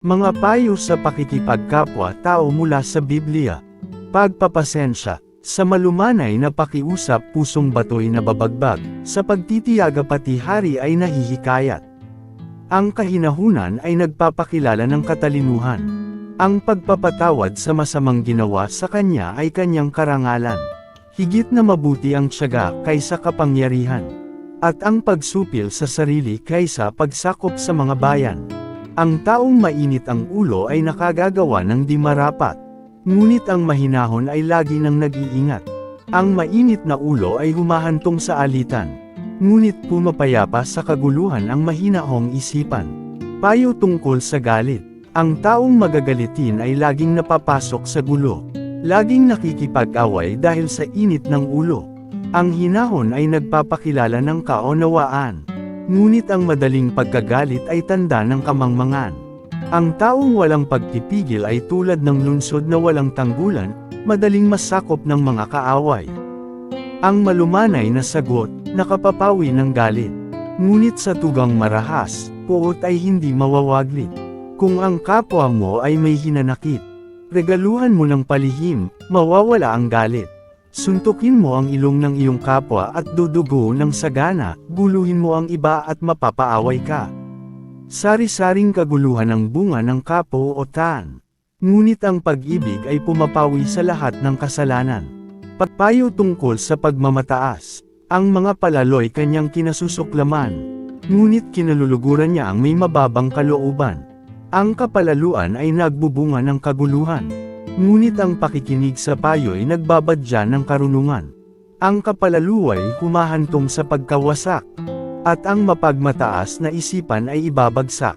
Mga payo sa pakikipagkapwa-tao mula sa Biblia. Pagpapasensya. Sa malumanay na pakiusap pusong bato'y nababagbag, sa pagtitiyaga pati hari ay nahihikayat. Ang kahinahunan ay nagpapakilala ng katalinuhan. Ang pagpapatawad sa masamang ginawa sa kanya ay kanyang karangalan. Higit na mabuti ang tiyaga kaysa kapangyarihan. At ang pagsupil sa sarili kaysa pagsakop sa mga bayan. Ang taong mainit ang ulo ay nakagagawa ng di marapat. Ngunit ang mahinahon ay lagi nang nag-iingat. Ang mainit na ulo ay humahantong sa alitan. Ngunit pumapayapa sa kaguluhan ang mahinahong isipan. Payo tungkol sa galit. Ang taong magagalitin ay laging napapasok sa gulo. Laging nakikipag-away dahil sa init ng ulo. Ang hinahon ay nagpapakilala ng kaunawaan. Ngunit ang madaling pagkagalit ay tanda ng kamangmangan. Ang taong walang pagpipigil ay tulad ng lunsod na walang tanggulan, madaling masakop ng mga kaaway. Ang malumanay na sagot, nakapapawi ng galit. Ngunit sa tugang marahas, puot ay hindi mawawaglit. Kung ang kapwa mo ay may hinanakit, regaluhan mo ng palihim, mawawala ang galit. Suntukin mo ang ilong ng iyong kapwa at dudugo ng sagana, guluhin mo ang iba at mapapaaway ka. Sari-saring kaguluhan ang bunga ng kapo-otan. Ngunit ang pag-ibig ay pumapawi sa lahat ng kasalanan. Pagpayo tungkol sa pagmamataas. Ang mga palaloy kanyang kinasusuklaman. Ngunit kinaluluguran niya ang may mababang kalooban. Ang kapalaluan ay nagbubunga ng kaguluhan. Ngunit ang pakikinig sa payo ay nagbabadya ng karunungan. Ang kapalaluay humahantong sa pagkawasak. At ang mapagmataas na isipan ay ibabagsak.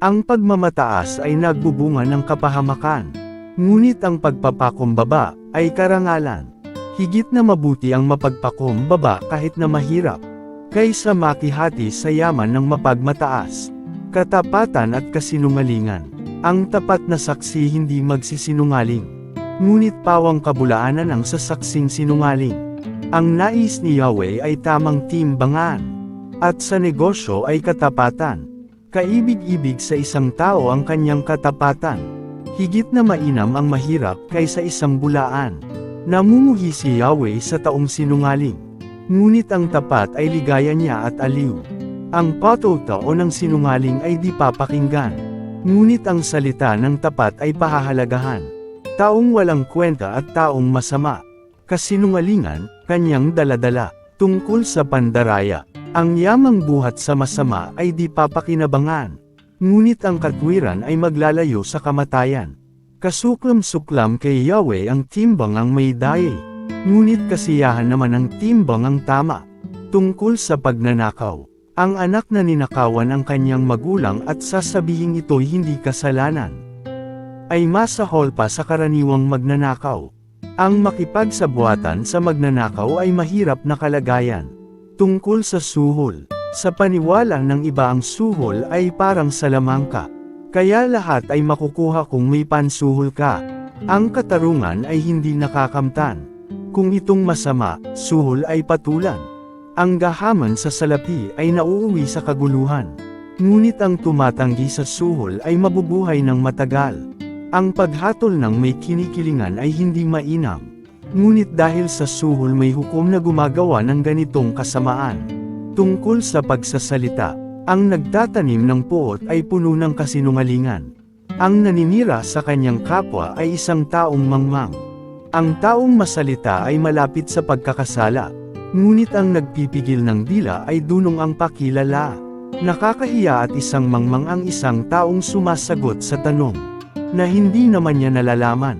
Ang pagmamataas ay nagbubunga ng kapahamakan. Ngunit ang pagpapakumbaba ay karangalan. Higit na mabuti ang mapagpakumbaba kahit na mahirap. Kaysa makihati sa yaman ng mapagmataas. Katapatan at kasinungalingan. Ang tapat na saksi hindi magsisinungaling. Ngunit pawang kabulaanan ang sasaksing sinungaling. Ang nais ni Yahweh ay tamang timbangan. At sa negosyo ay katapatan. Kaibig-ibig sa isang tao ang kanyang katapatan. Higit na mainam ang mahirap kaysa isang bulaan. Namumuhi si Yahweh sa taong sinungaling. Ngunit ang tapat ay ligaya niya at aliw. Ang patotoo ng sinungaling ay di papakinggan. Ngunit ang salita ng tapat ay pahahalagahan. Taong walang kwenta at taong masama. Kasinungalingan, kanyang daladala. Tungkol sa pandaraya, ang yamang buhat sa masama ay di papakinabangan. Ngunit ang katwiran ay maglalayo sa kamatayan. Kasuklam-suklam kay Yahweh ang timbang ang may dayay. Ngunit kasiyahan naman ang timbang ang tama. Tungkol sa pagnanakaw, ang anak na ninakawan ang kanyang magulang at sasabihin ito'y hindi kasalanan. Ay masahol pa sa karaniwang magnanakaw. Ang makipagsabuatan sa magnanakaw ay mahirap na kalagayan. Tungkol sa suhol, sa paniwala ng iba ang suhol ay parang salamangka. Kaya lahat ay makukuha kung may pansuhol ka. Ang katarungan ay hindi nakakamtan. Kung itong masama, suhol ay patulan. Ang gahaman sa salapi ay nauuwi sa kaguluhan. Ngunit ang tumatanggi sa suhol ay mabubuhay ng matagal. Ang paghatol ng may kinikilingan ay hindi mainam. Ngunit dahil sa suhol may hukom na gumagawa ng ganitong kasamaan. Tungkol sa pagsasalita, ang nagtatanim ng puot ay puno ng kasinungalingan. Ang naninira sa kanyang kapwa ay isang taong mangmang. Ang taong masalita ay malapit sa pagkakasala. Ngunit ang nagpipigil ng dila ay dunong ang pakilala. Nakakahiya at isang mangmang ang isang taong sumasagot sa tanong na hindi naman niya nalalaman.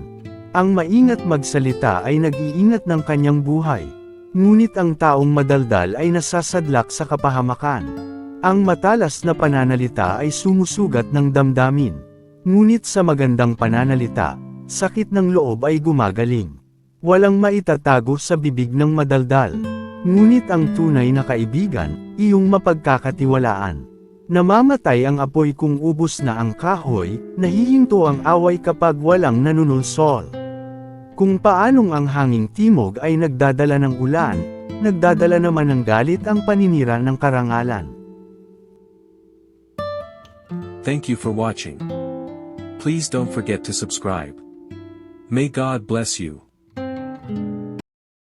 Ang maingat magsalita ay nag-iingat ng kanyang buhay. Ngunit ang taong madaldal ay nasasadlak sa kapahamakan. Ang matalas na pananalita ay sumusugat ng damdamin. Ngunit sa magandang pananalita, sakit ng loob ay gumagaling. Walang maitatago sa bibig ng madaldal. Ngunit ang tunay na kaibigan, iyong mapagkakatiwalaan. Namamatay ang apoy kung ubos na ang kahoy, nahihinto ang away kapag walang nanunulsol. Kung paanong ang hanging timog ay nagdadala ng ulan, nagdadala naman ng galit ang paninira ng karangalan. Thank you for watching. Please don't forget to subscribe. May God bless you.